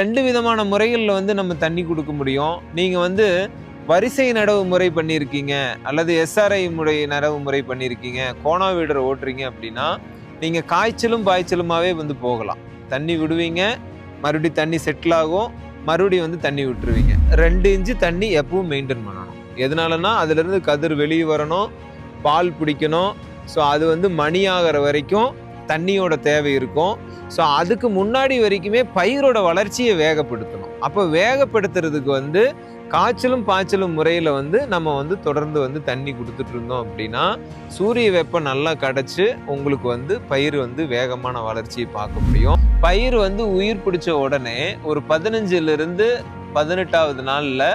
ரெண்டு விதமான முறைகளில் வந்து நம்ம தண்ணி கொடுக்க முடியும். நீங்கள் வந்து வரிசை நடவு முறை பண்ணியிருக்கீங்க அல்லது எஸ்ஆர்ஐ முறை நடவு முறை பண்ணியிருக்கீங்க கோணா வீடரை ஓட்டுறீங்க அப்படின்னா நீங்கள் காய்ச்சலும் பாய்ச்சலுமாவே வந்து போகலாம். தண்ணி விடுவீங்க மறுபடியும் தண்ணி செட்டில் ஆகும் மறுபடியும் வந்து தண்ணி விட்டுருவீங்க. ரெண்டு இன்ச்சு தண்ணி எப்பவும் மெயின்டைன் பண்ணணும். எதனாலனா அதுலேருந்து கதிர் வெளியே வரணும் பால் பிடிக்கணும். ஸோ அது வந்து மணி ஆகிற வரைக்கும் தண்ணியோட தேவை இருக்கும். ஸோ அதுக்கு முன்னாடி வரைக்குமே பயிரோட வளர்ச்சியை வேகப்படுத்தணும். அப்போ வேகப்படுத்துறதுக்கு வந்து காய்ச்சலும் பாய்ச்சலும் முறையில் வந்து நம்ம வந்து தொடர்ந்து வந்து தண்ணி கொடுத்துட்டு இருந்தோம் அப்படின்னா சூரிய வெப்பம் நல்லா கிடச்சி உங்களுக்கு வந்து பயிர் வந்து வேகமான வளர்ச்சியை பார்க்க முடியும். பயிர் வந்து உயிர் பிடிச்ச உடனே ஒரு பதினஞ்சுலேருந்து பதினெட்டாவது நாளில்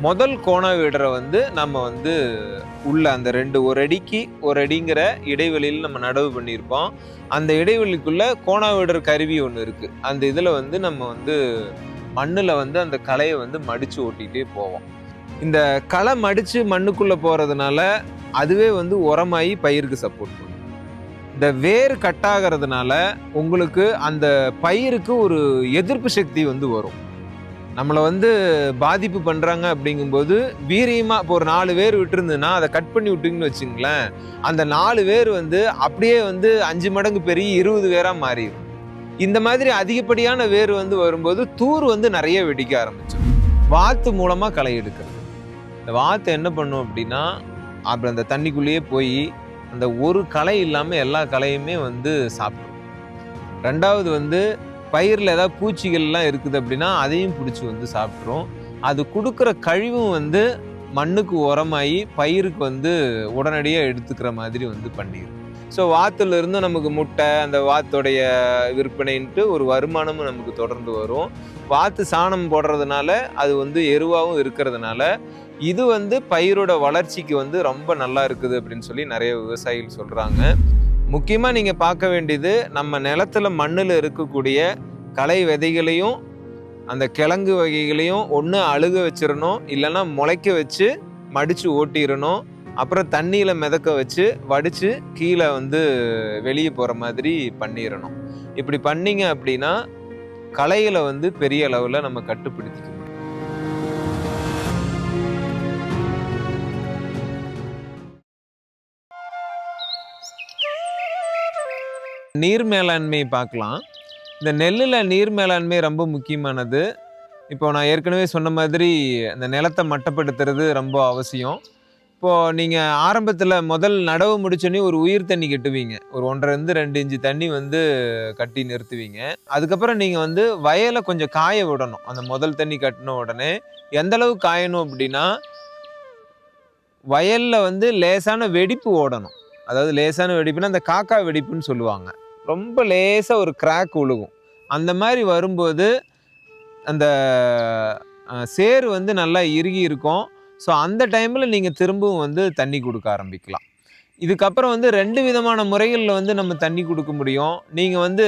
முதல் கோண விடுற வந்து நம்ம வந்து உள்ள அந்த ரெண்டு ஒரு அடிக்கு ஒரு அடிங்கிற இடைவெளியில் நம்ம நடவு பண்ணியிருப்போம். அந்த இடைவெளிக்குள்ள கோணா விடுற கருவி ஒன்று இருக்கு. அந்த இதில் வந்து நம்ம வந்து மண்ணில் வந்து அந்த களையை வந்து மடிச்சு ஓட்டிகிட்டே போவோம். இந்த களை மடித்து மண்ணுக்குள்ளே போகிறதுனால அதுவே வந்து உரமாயி பயிருக்கு சப்போர்ட் பண்ணும். இந்த வேர் கட்டாகிறதுனால உங்களுக்கு அந்த பயிருக்கு ஒரு எதிர்ப்பு சக்தி வந்து வரும். நம்மளை வந்து பாதிப்பு பண்ணுறாங்க அப்படிங்கும்போது வீரியமாக இப்போ ஒரு நாலு பேர் விட்டுருந்துன்னா அதை கட் பண்ணி விட்டிங்கன்னு வச்சுங்களேன் அந்த நாலு பேர் வந்து அப்படியே வந்து அஞ்சு மடங்கு பெரிய இருபது பேராக மாறிடும் இந்த மாதிரி அதிகப்படியான வேர் வந்து வரும்போது தூர் வந்து நிறைய வெடிக்க ஆரம்பிச்சிடும் வாத்து மூலமாக களை எடுக்கிறது. இந்த வாத்து என்ன பண்ணும் அப்படின்னா அப்புறம் அந்த தண்ணிக்குள்ளேயே போய் அந்த ஒரு களை இல்லாமல் எல்லா களையுமே வந்து சாப்பிடும். ரெண்டாவது வந்து பயிரில் ஏதாவது பூச்சிகள்லாம் இருக்குது அப்படின்னா அதையும் பிடிச்சி வந்து சாப்பிட்ரும் அது கொடுக்குற கழிவும் வந்து மண்ணுக்கு உரமாகி பயிருக்கு வந்து உடனடியாக எடுத்துக்கிற மாதிரி வந்து பண்ணிடும் ஸோ வாத்துலேருந்து நமக்கு முட்டை அந்த வாத்துடைய விற்பனைன்ட்டு ஒரு வருமானமும் நமக்கு தொடர்ந்து வரும். வாத்து சாணம் போடுறதுனால அது வந்து எருவாகவும் இருக்கிறதுனால இது வந்து பயிரோட வளர்ச்சிக்கு வந்து ரொம்ப நல்லா இருக்குது அப்படின்னு சொல்லி நிறைய விவசாயிகள் சொல்கிறாங்க முக்கியமாக நீங்கள் பார்க்க வேண்டியது நம்ம நிலத்துல மண்ணில் இருக்கக்கூடிய களை விதைகளையும் அந்த கிழங்கு வகைகளையும் ஒன்று அழுக வச்சிடணும் இல்லைன்னா முளைக்க வச்சு மடித்து ஓட்டிடணும் அப்புறம் தண்ணியில் மிதக்க வச்சு வடித்து கீழே வந்து வெளியே போகிற மாதிரி பண்ணிடணும். இப்படி பண்ணீங்க அப்படின்னா களைகளை வந்து பெரிய அளவில் நம்ம கட்டுப்படுத்திக்க நீர் மேலாண்மை பார்க்கலாம். இந்த நெல்லில் நீர் மேலாண்மை ரொம்ப முக்கியமானது. இப்போ நான் ஏற்கனவே சொன்ன மாதிரி அந்த நிலத்தை மட்டப்படுத்துறது ரொம்ப அவசியம். இப்போது நீங்கள் ஆரம்பத்தில் முதல் நடவு முடிச்சோன்னே ஒரு உயிர் தண்ணி கட்டுவீங்க. ஒரு ஒன்றரைந்து ரெண்டு இன்ச்சு தண்ணி வந்து கட்டி நிறுத்துவீங்க. அதுக்கப்புறம் நீங்கள் வந்து வயலை கொஞ்சம் காய விடணும். அந்த முதல் தண்ணி கட்டின உடனே எந்தளவு காயணும் அப்படின்னா வயலில் வந்து லேசான வெடிப்பு ஓடணும். அதாவது லேசான வெடிப்புன்னா அந்த காக்கா வெடிப்புன்னு சொல்லுவாங்க. ரொம்ப லேசாக ஒரு கிராக் விழுகும் அந்த மாதிரி வரும்போது அந்த சேரு வந்து நல்லா இறுகி இருக்கும். ஸோ அந்த டைமில் நீங்கள் திரும்பவும் வந்து தண்ணி கொடுக்க ஆரம்பிக்கலாம். இதுக்கப்புறம் வந்து ரெண்டு விதமான முறைகளில் வந்து நம்ம தண்ணி கொடுக்க முடியும். நீங்கள் வந்து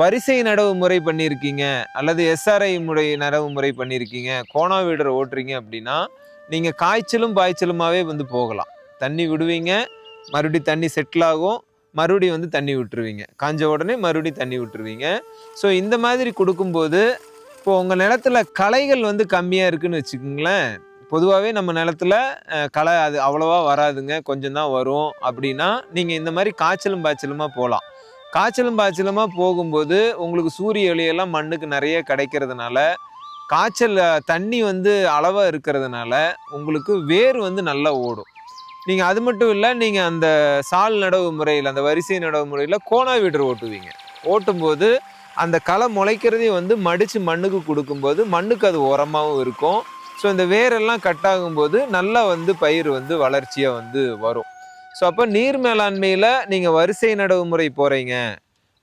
வரிசை நடவு முறை பண்ணியிருக்கீங்க அல்லது எஸ்ஆர்ஐ முறை நடவு முறை பண்ணியிருக்கீங்க கோணா வீடரை ஓட்டுறீங்க அப்படின்னா நீங்கள் காய்ச்சலும் பாய்ச்சலுமாவே வந்து போகலாம். தண்ணி விடுவீங்க மறுபடியும் தண்ணி செட்டில் ஆகும். மறுபடியும் வந்து தண்ணி விட்டுருவீங்க. காஞ்ச உடனே மறுபடியும் தண்ணி விட்டுருவீங்க. ஸோ இந்த மாதிரி கொடுக்கும்போது இப்போ உங்கள் நிலத்துல களைகள் வந்து கம்மியாக இருக்குன்னு வச்சுக்கோங்களேன். பொதுவாகவே நம்ம நிலத்துல களை அது அவ்வளோவா வராதுங்க. கொஞ்சம் தான் வரும். அப்படின்னா நீங்கள் இந்த மாதிரி காய்ச்சலும் பாய்ச்சலுமா போகலாம் காய்ச்சலும் பாய்ச்சலுமா போகும்போது உங்களுக்கு சூரிய ஒளியெல்லாம் மண்ணுக்கு நிறைய கிடைக்கிறதுனால காய்ச்சல் தண்ணி வந்து அளவாக இருக்கிறதுனால உங்களுக்கு வேர் வந்து நல்லா ஓடும். நீங்கள் அது மட்டும் இல்லை நீங்கள் அந்த சால் நடவு முறையில் அந்த வரிசை நடவு முறையில் கோணா வீடர் ஓட்டுவீங்க. ஓட்டும்போது அந்த களை முளைக்கிறதையும் வந்து மடித்து மண்ணுக்கு கொடுக்கும்போது மண்ணுக்கு அது உரமாகவும் இருக்கும். ஸோ இந்த வேரெல்லாம் கட் ஆகும்போது நல்லா வந்து பயிர் வந்து வளர்ச்சியாக வந்து வரும். ஸோ அப்போ நீர் மேலாண்மையில் நீங்கள் வரிசை நடவு முறை போகிறீங்க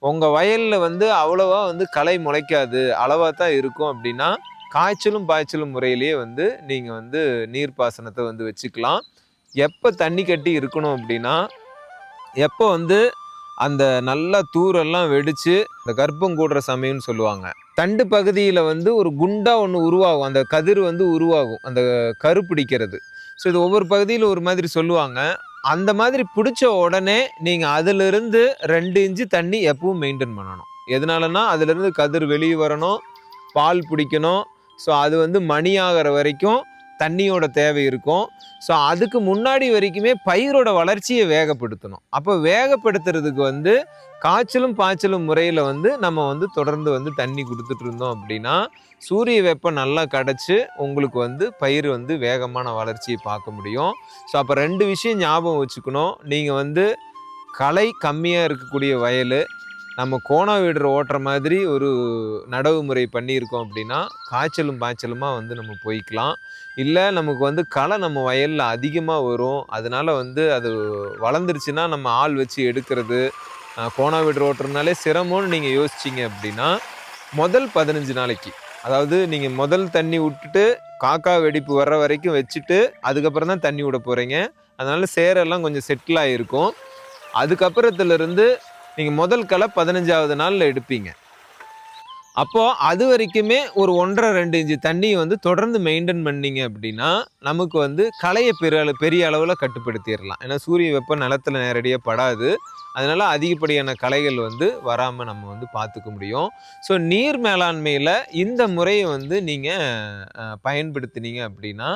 உங்கள் வயலில் வந்து அவ்வளோவா வந்து களை முளைக்காது. அளவாக தான் இருக்கும் அப்படின்னா காய்ச்சலும் பாய்ச்சலும் முறையிலேயே வந்து நீங்கள் வந்து நீர்ப்பாசனத்தை வந்து வச்சுக்கலாம். எப்போ தண்ணி கட்டி இருக்கணும் அப்படின்னா எப்போ வந்து அந்த நல்லா தூரெல்லாம் வெடித்து அந்த கர்ப்பம் கூடுற சமயம்னு சொல்லுவாங்க. தண்டு பகுதியில் வந்து ஒரு குண்டாக ஒன்று உருவாகும். அந்த கதிர் வந்து உருவாகும். அந்த கரு பிடிக்கிறது ஸோ இது ஒவ்வொரு பகுதியில் ஒரு மாதிரி சொல்லுவாங்க. அந்த மாதிரி பிடிச்ச உடனே நீங்கள் அதிலிருந்து ரெண்டு இன்ச்சு தண்ணி எப்பவும் மெயின்டைன் பண்ணணும். எதனாலனா அதுலேருந்து கதிர் வெளியே வரணும் பால் பிடிக்கணும். ஸோ அது வந்து மணி ஆகிற வரைக்கும் தண்ணியோட தேவை இருக்கும். ஸோ அதுக்கு முன்னாடி வரைக்குமே பயிரோட வளர்ச்சியை வேகப்படுத்தணும். அப்போ வேகப்படுத்துறதுக்கு வந்து காய்ச்சலும் பாய்ச்சலும் முறையில் வந்து நம்ம வந்து தொடர்ந்து வந்து தண்ணி கொடுத்துட்டு இருந்தோம் அப்படின்னா சூரிய வெப்பம் நல்லா கிடச்சி உங்களுக்கு வந்து பயிர் வந்து வேகமான வளர்ச்சியை பார்க்க முடியும். ஸோ அப்போ ரெண்டு விஷயம் ஞாபகம் வச்சுக்கணும். நீங்கள் வந்து களை கம்மியாக இருக்கக்கூடிய வயல் நம்ம கோணா வீடுற ஓட்டுற மாதிரி ஒரு நடவு முறை பண்ணியிருக்கோம் அப்படின்னா காய்ச்சலும் பாய்ச்சலுமாக வந்து நம்ம போய்க்கலாம். இல்லை நமக்கு வந்து களை நம்ம வயலில் அதிகமாக வரும். அதனால வந்து அது வளர்ந்துருச்சுன்னா நம்ம ஆள் வச்சு எடுக்கிறது கோணா வீடு ஓட்டுறதுனாலே சிரமம்னு நீங்கள் யோசிச்சிங்க அப்படின்னா முதல் பதினஞ்சு நாளைக்கு. அதாவது நீங்கள் முதல் தண்ணி விட்டுட்டு காக்கா வெடிப்பு வர்ற வரைக்கும் வச்சுட்டு அதுக்கப்புறம் தான் தண்ணி விட போகிறீங்க அதனால் சேரெல்லாம் கொஞ்சம் செட்டில் ஆகிருக்கும் அதுக்கப்புறத்துலேருந்து நீங்கள் முதல் களை பதினஞ்சாவது நாளில் எடுப்பீங்க. அப்போது அது வரைக்குமே ஒரு ஒன்றரை ரெண்டு இன்ச்சு தண்ணியை வந்து தொடர்ந்து மெயின்டைன் பண்ணீங்க அப்படின்னா நமக்கு வந்து களையை பெரிய அளவு பெரிய அளவில் கட்டுப்படுத்திடலாம். ஏன்னா சூரிய வெப்பம் நிலத்துல நேரடியாக படாது. அதனால் அதிகப்படியான கலைகள் வந்து வராமல் நம்ம வந்து பார்த்துக்க முடியும். ஸோ நீர் மேலாண்மையில் இந்த முறையை வந்து நீங்கள் பயன்படுத்தினீங்க அப்படின்னா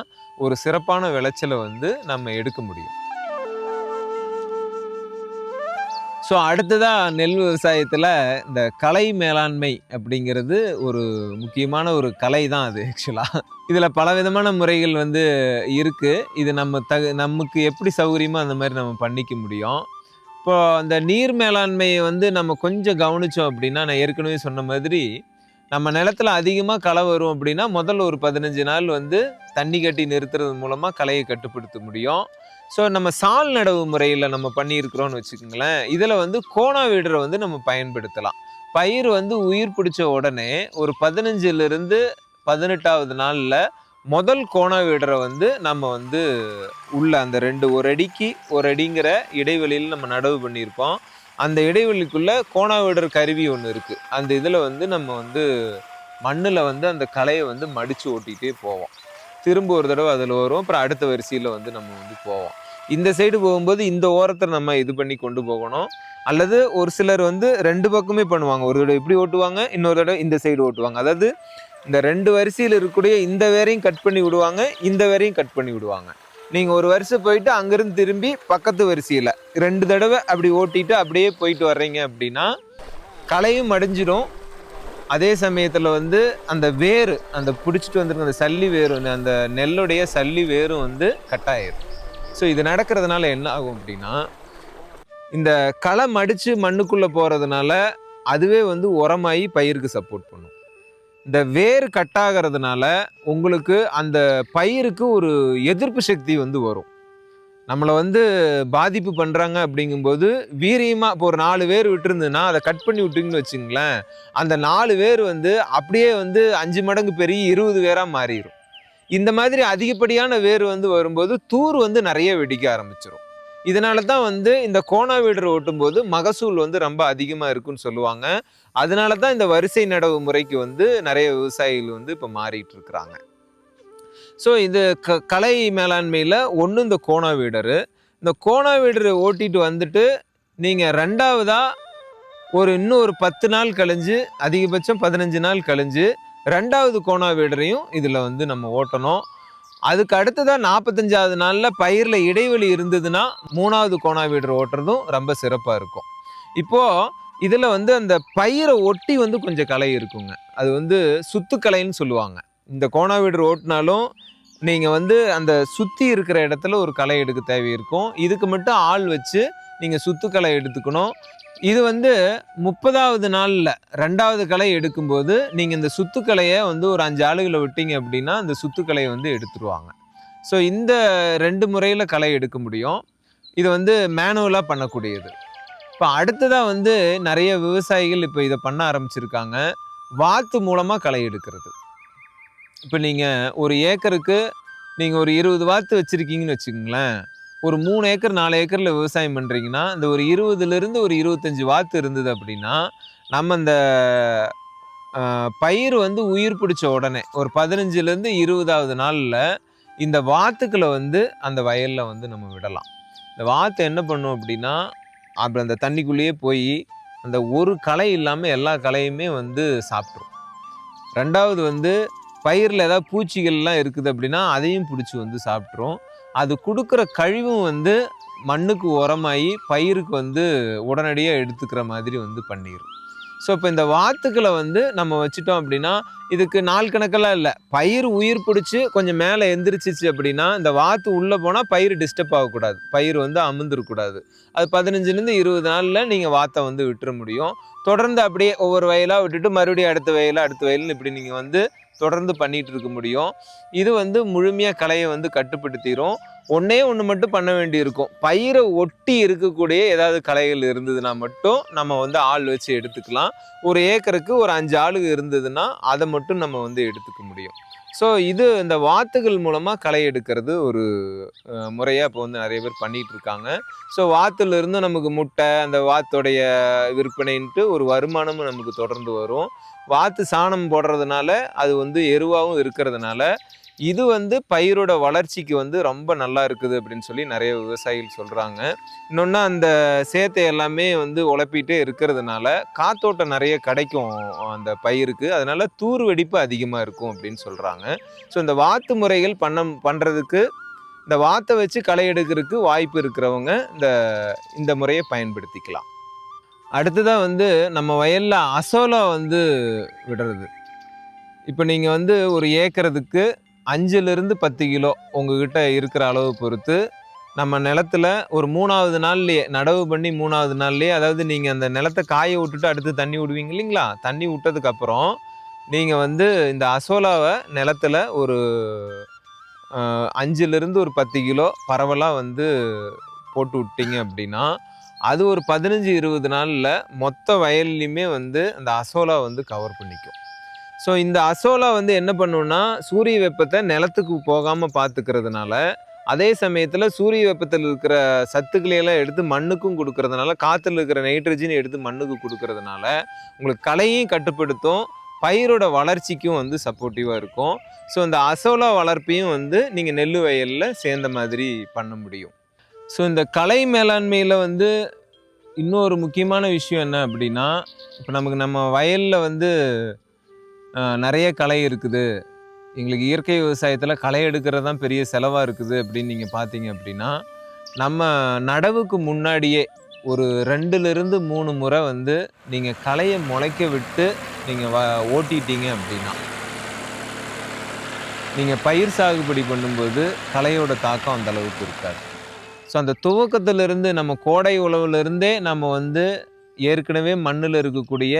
ஒரு சிறப்பான விளைச்சலை வந்து நம்ம எடுக்க முடியும். ஸோ அடுத்ததாக நெல் விவசாயத்தில் இந்த கலை மேலாண்மை அப்படிங்கிறது ஒரு முக்கியமான ஒரு கலை தான் அது ஆக்சுவலாக இதில் பலவிதமான முறைகள் வந்து இருக்குது இது நம்ம தகு நமக்கு எப்படி சௌகரியமோ அந்த மாதிரி நம்ம பண்ணிக்க முடியும். இப்போ அந்த நீர் மேலாண்மையை வந்து நம்ம கொஞ்சம் கவனித்தோம் அப்படின்னா நான் ஏற்கனவே சொன்ன மாதிரி நம்ம நிலத்துல அதிகமாக களை வரும் அப்படின்னா முதல்ல ஒரு பதினஞ்சு நாள் வந்து தண்ணி கட்டி நிறுத்துறது மூலமாக களையை கட்டுப்படுத்த முடியும். ஸோ நம்ம சால் நடவு முறையில் நம்ம பண்ணியிருக்கிறோன்னு வச்சுக்கோங்களேன் இதில் வந்து கோணா வீடரை வந்து நம்ம பயன்படுத்தலாம். பயிர் வந்து உயிர் பிடிச்ச உடனே ஒரு பதினஞ்சிலிருந்து பதினெட்டாவது நாளில் முதல் கோணா வீடரை வந்து நம்ம வந்து உள்ள அந்த ரெண்டு ஒரு அடிக்கு ஒரு அடிங்கிற இடைவெளியில் நம்ம நடவு பண்ணியிருப்போம். அந்த இடைவெளிக்குள்ளே கோணா வீடர் கருவி ஒன்று இருக்குது அந்த இதில் வந்து நம்ம வந்து மண்ணில் வந்து அந்த கலையை வந்து மடித்து ஓட்டிகிட்டே போவோம். திரும்ப ஒரு தடவை அதில் வரும் அப்புறம் அடுத்த வரிசையில் வந்து நம்ம வந்து போவோம். இந்த சைடு போகும்போது இந்த ஓரத்தை நம்ம இது பண்ணி கொண்டு போகணும். அல்லது ஒரு சிலர் வந்து ரெண்டு பக்கமே பண்ணுவாங்க. ஒரு தடவை இப்படி ஓட்டுவாங்க இன்னொரு தடவை இந்த சைடு ஓட்டுவாங்க. அதாவது இந்த ரெண்டு வரிசையில் இருக்கக்கூடிய இந்த வேரையும் கட் பண்ணி விடுவாங்க இந்த வேரையும் கட் பண்ணி விடுவாங்க. நீங்கள் ஒரு வரிசை போயிட்டு அங்கேருந்து திரும்பி பக்கத்து வரிசையில் ரெண்டு தடவை அப்படி ஓட்டிட்டு அப்படியே போயிட்டு வர்றீங்க அப்படின்னா கலையும் அடைஞ்சிடும் அதே சமயத்தில் வந்து அந்த வேர் அந்த பிடிச்சிட்டு வந்திருக்க அந்த சல்லி வேர் அந்த நெல்லுடைய சல்லி வேரும் வந்து கட்டாயிரும். ஸோ இது நடக்கிறதுனால என்ன ஆகும் அப்படின்னா இந்த களை மடித்து மண்ணுக்குள்ளே போகிறதுனால அதுவே வந்து உரமாகி பயிருக்கு சப்போர்ட் பண்ணும். இந்த வேர் கட்டாகிறதுனால உங்களுக்கு அந்த பயிருக்கு ஒரு எதிர்ப்பு சக்தி வந்து வரும். நம்மளை வந்து பாதிப்பு பண்ணுறாங்க அப்படிங்கும்போது வீரியமாக இப்போ ஒரு நாலு பேர் விட்டுருந்துன்னா அதை கட் பண்ணி விட்டிங்கன்னு வச்சுங்களேன் அந்த நாலு பேர் வந்து அப்படியே வந்து அஞ்சு மடங்கு பெரிய இருபது பேராக மாறிடும் இந்த மாதிரி அதிகப்படியான வேர் வந்து வரும்போது தூர் வந்து நிறைய வெடிக்க ஆரம்பிச்சிடும் இதனால தான் வந்து இந்த கோணா வீடர் ஓட்டும்போது மகசூல் வந்து ரொம்ப அதிகமாக இருக்குன்னு சொல்லுவாங்க. அதனால தான் இந்த வரிசை நடவு முறைக்கு வந்து நிறைய விவசாயிகள் வந்து இப்போ மாறிட்டு இருக்கிறாங்க. ஸோ இது க கலை மேலாண்மையில் ஒன்று இந்த கோணா வீடரு. இந்த கோணா வீடரை ஓட்டிட்டு வந்துட்டு நீங்கள் ரெண்டாவதாக ஒரு இன்னும் ஒரு பத்து நாள் கழிஞ்சு அதிகபட்சம் பதினஞ்சு நாள் கழிஞ்சு ரெண்டாவது கோணா வீடரையும் இதில் வந்து நம்ம ஓட்டணும். அதுக்கு அடுத்ததாக நாற்பத்தஞ்சாவது நாளில் பயிரில் இடைவெளி இருந்ததுன்னா மூணாவது கோணா வீடர் ஓட்டுறதும் ரொம்ப சிறப்பாக இருக்கும். இப்போது இதில் வந்து அந்த பயிரை ஒட்டி வந்து கொஞ்சம் கலை இருக்குங்க. அது வந்து சுத்துக்கலைன்னு சொல்லுவாங்க. இந்த கோணா வீடு ஓட்டினாலும் நீங்கள் வந்து அந்த சுற்றி இருக்கிற இடத்துல ஒரு களை எடுக்க தேவை இருக்கும். இதுக்கு மட்டும் ஆள் வச்சு நீங்கள் சுத்துக்களை எடுத்துக்கணும். இது வந்து முப்பதாவது நாளில் ரெண்டாவது களை எடுக்கும்போது நீங்கள் இந்த சுத்துக்கலையை வந்து ஒரு அஞ்சு ஆளுகளை விட்டீங்க அப்படின்னா அந்த சுத்துக்கலையை வந்து எடுத்துருவாங்க. ஸோ இந்த ரெண்டு முறையில் களை எடுக்க முடியும். இது வந்து மேனுவலாக பண்ணக்கூடியது. இப்போ அடுத்ததாக வந்து நிறைய விவசாயிகள் இப்போ இதை பண்ண ஆரம்பிச்சிருக்காங்க. வாத்து மூலமாக களை எடுக்கிறது. இப்போ நீங்கள் ஒரு ஏக்கருக்கு நீங்கள் ஒரு இருபது வாத்து வச்சுருக்கீங்கன்னு வச்சுக்கோங்களேன். ஒரு மூணு ஏக்கர் நாலு ஏக்கரில் விவசாயம் பண்ணுறீங்கன்னா இந்த ஒரு இருபதுலேருந்து ஒரு இருபத்தஞ்சி வாத்து இருந்தது அப்படின்னா நம்ம இந்த பயிர் வந்து உயிர் பிடிச்ச உடனே ஒரு பதினஞ்சுலேருந்து இருபதாவது நாளில் இந்த வாத்துக்களை வந்து அந்த வயலில் வந்து நம்ம விடலாம். இந்த வாத்து என்ன பண்ணும் அப்படின்னா அப்புறம் அந்த தண்ணிக்குள்ளேயே போய் அந்த ஒரு களை இல்லாமல் எல்லா களையுமே வந்து சாப்பிட்ரும் ரெண்டாவது வந்து பயிரில் ஏதாவது பூச்சிகள்லாம் இருக்குது அப்படின்னா அதையும் பிடிச்சி வந்து சாப்பிட்ரும் அது கொடுக்குற கழிவும் வந்து மண்ணுக்கு உரமாகி பயிருக்கு வந்து உடனடியாக எடுத்துக்கிற மாதிரி வந்து பண்ணிடும் ஸோ இப்போ இந்த வாத்துக்களை வந்து நம்ம வச்சுட்டோம் அப்படின்னா இதுக்கு நாள் கணக்கெல்லாம் இல்லை. பயிர் உயிர் பிடிச்சி கொஞ்சம் மேலே எந்திரிச்சிச்சு அப்படின்னா இந்த வாத்து உள்ளே போனால் பயிர் டிஸ்டர்ப் ஆகக்கூடாது. பயிர் வந்து அமுந்துருக்கூடாது அது பதினஞ்சுலேருந்து இருபது நாளில் நீங்கள் வாத்தை வந்து விட்டுற முடியும். தொடர்ந்து அப்படியே ஒவ்வொரு வயலாக விட்டுட்டு மறுபடியும் அடுத்த வயலாக அடுத்த வயல்னு இப்படி நீங்கள் வந்து தொடர்ந்து பண்ணிட்டு இருக்க முடியும். இது வந்து முழுமையாக கலையை வந்து கட்டுப்படுத்திடும் ஒன்றே ஒன்று மட்டும் பண்ண வேண்டியிருக்கும். பயிரை ஒட்டி இருக்கக்கூடிய ஏதாவது களைகள் இருந்ததுன்னா மட்டும் நம்ம வந்து ஆள் வச்சு எடுத்துக்கலாம். ஒரு ஏக்கருக்கு ஒரு அஞ்சு ஆளுங்க இருந்ததுன்னா அதை மட்டும் நம்ம வந்து எடுத்துக்க முடியும். ஸோ இது இந்த வாத்துகள் மூலமாக களை எடுக்கிறது ஒரு முறையாக இப்போ வந்து நிறைய பேர் பண்ணிகிட்டு இருக்காங்க ஸோ வாத்துலேருந்து நமக்கு முட்டை அந்த வாத்துடைய விற்பனைன்ட்டு ஒரு வருமானமும் நமக்கு தொடர்ந்து வரும். வாத்து சாணம் போடுறதுனால அது வந்து எருவாகவும் இருக்கிறதுனால இது வந்து பயிரோட வளர்ச்சிக்கு வந்து ரொம்ப நல்லா இருக்குது அப்படின்னு சொல்லி நிறைய விவசாயிகள் சொல்கிறாங்க இன்னொன்று அந்த சேத்தை எல்லாமே வந்து உழப்பிட்டே இருக்கிறதுனால காத்தோட்டம் நிறைய கிடைக்கும் அந்த பயிருக்கு. அதனால் தூர் வெடிப்பு அதிகமாக இருக்கும் அப்படின்னு சொல்கிறாங்க ஸோ இந்த வாத்து முறைகள் பண்ண பண்ணுறதுக்கு இந்த வாத்தை வச்சு களை எடுக்கிறதுக்கு வாய்ப்பு இருக்கிறவங்க இந்த இந்த முறையை பயன்படுத்திக்கலாம். அடுத்ததாக வந்து நம்ம வயலில் அசோலா வந்து விடுறது. இப்போ நீங்கள் வந்து ஒரு ஏக்கரத்துக்கு அஞ்சுலேருந்து பத்து கிலோ உங்ககிட்ட இருக்கிற அளவு பொறுத்து நம்ம நிலத்துல ஒரு மூணாவது நாள்லேயே நடவு பண்ணி மூணாவது நாள்லேயே அதாவது நீங்கள் அந்த நிலத்தை காய விட்டுட்டு அடுத்து தண்ணி விடுவீங்க இல்லைங்களா? தண்ணி விட்டதுக்கப்புறம் நீங்கள் வந்து இந்த அசோலாவை நிலத்துல ஒரு அஞ்சுலேருந்து ஒரு பத்து கிலோ பரவலாக வந்து போட்டு விட்டீங்க அப்படின்னா அது ஒரு பதினஞ்சு இருபது நாளில் மொத்த வயல்லையுமே வந்து அந்த அசோலா வந்து கவர் பண்ணிக்கும். ஸோ இந்த அசோலா வந்து என்ன பண்ணுன்னா சூரிய வெப்பத்தை நிலத்துக்கு போகாமல் பார்த்துக்கிறதுனால அதே சமயத்தில் சூரிய வெப்பத்தில் இருக்கிற சத்துக்களையெல்லாம் எடுத்து மண்ணுக்கும் கொடுக்கறதுனால காற்றுல இருக்கிற நைட்ரஜன் எடுத்து மண்ணுக்கு கொடுக்கறதுனால உங்களுக்கு களையும் கட்டுப்படுத்தும் பயிரோட வளர்ச்சிக்கும் வந்து சப்போர்ட்டிவாக இருக்கும். ஸோ இந்த அசோலா வளர்ப்பையும் வந்து நீங்கள் நெல் வயலில் சேர்ந்த மாதிரி பண்ண முடியும். ஸோ இந்த கலை மேலாண்மையில் வந்து இன்னொரு முக்கியமான விஷயம் என்ன அப்படின்னா இப்போ நமக்கு நம்ம வயலில் வந்து நிறைய கலை இருக்குது. எங்களுக்கு இயற்கை விவசாயத்தில் களை எடுக்கிறது தான் பெரிய செலவாக இருக்குது அப்படின்னு நீங்கள் பார்த்தீங்க அப்படின்னா நம்ம நடவுக்கு முன்னாடியே ஒரு ரெண்டுலேருந்து மூணு முறை வந்து நீங்கள் களையை முளைக்க விட்டு நீங்கள் வ ஓட்டிட்டீங்க அப்படின்னா நீங்கள் பயிர் சாகுபடி பண்ணும்போது களையோட தாக்கம் அந்த அளவுக்கு இருக்காது. ஸோ அந்த துவக்கத்திலிருந்து நம்ம கோடை உழவுலேருந்தே நம்ம வந்து ஏற்கனவே மண்ணில் இருக்கக்கூடிய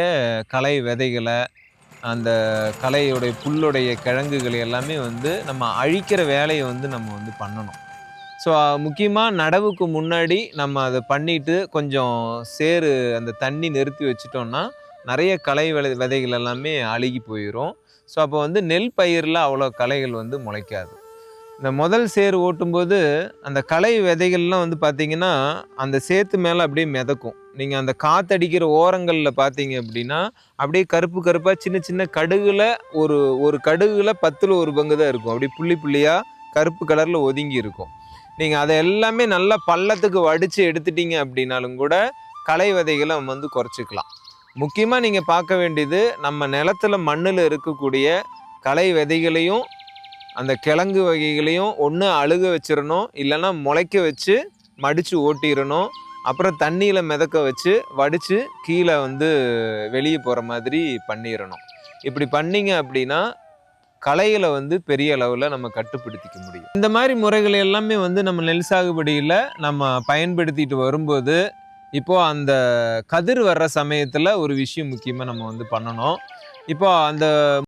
கலை விதைகளை அந்த கலையுடைய புல்லுடைய கிழங்குகளை எல்லாமே வந்து நம்ம அழிக்கிற வேலையை வந்து நம்ம வந்து பண்ணணும். ஸோ முக்கியமாக நடவுக்கு முன்னாடி நம்ம அதை பண்ணிட்டு கொஞ்சம் சேறு அந்த தண்ணி நிறுத்தி வச்சிட்டோம்னா நிறைய களை விதை விதைகள் எல்லாமே அழுகி போயிடும் ஸோ அப்போ வந்து நெல் பயிரில் அவ்வளோ களைகள் வந்து முளைக்காது. இந்த முதல் சேர் ஓட்டும்போது அந்த களை விதைகள்லாம் வந்து பார்த்திங்கன்னா அந்த சேத்து மேலே அப்படியே மிதக்கும். நீங்கள் அந்த காற்றடிக்கிற ஓரங்களில் பார்த்தீங்க அப்படின்னா அப்படியே கருப்பு கருப்பாக சின்ன சின்ன கடுகில் ஒரு ஒரு கடுகில் பத்தில் ஒரு பங்கு தான் இருக்கும். அப்படியே புள்ளி புள்ளியாக கருப்பு கலரில் ஒதுங்கி இருக்கும். நீங்கள் அதை எல்லாமே நல்லா பள்ளத்துக்கு வடித்து எடுத்துட்டீங்க அப்படின்னாலும் கூட களை விதைகளை நம்ம வந்து குறைச்சிக்கலாம். முக்கியமாக நீங்கள் பார்க்க வேண்டியது நம்ம நிலத்துல மண்ணில் இருக்கக்கூடிய களை விதைகளையும் அந்த கிழங்கு வகைகளையும் ஒன்று அழுக வச்சிடணும் இல்லைன்னா முளைக்க வச்சு மடித்து ஓட்டிடணும். அப்புறம் தண்ணியில் மிதக்க வச்சு வடித்து கீழே வந்து வெளியே போகிற மாதிரி பண்ணிடணும். இப்படி பண்ணீங்க அப்படின்னா களைகளை வந்து பெரிய அளவில் நம்ம கட்டுப்படுத்திக்க முடியும். இந்த மாதிரி முறைகள் எல்லாமே வந்து நம்ம நெல் சாகுபடியில் நம்ம பயன்படுத்திட்டு வரும்போது இப்போது அந்த கதிர் வர்ற சமயத்தில் ஒரு விஷயம் முக்கியமாக நம்ம வந்து பண்ணணும். இப்போ அந்த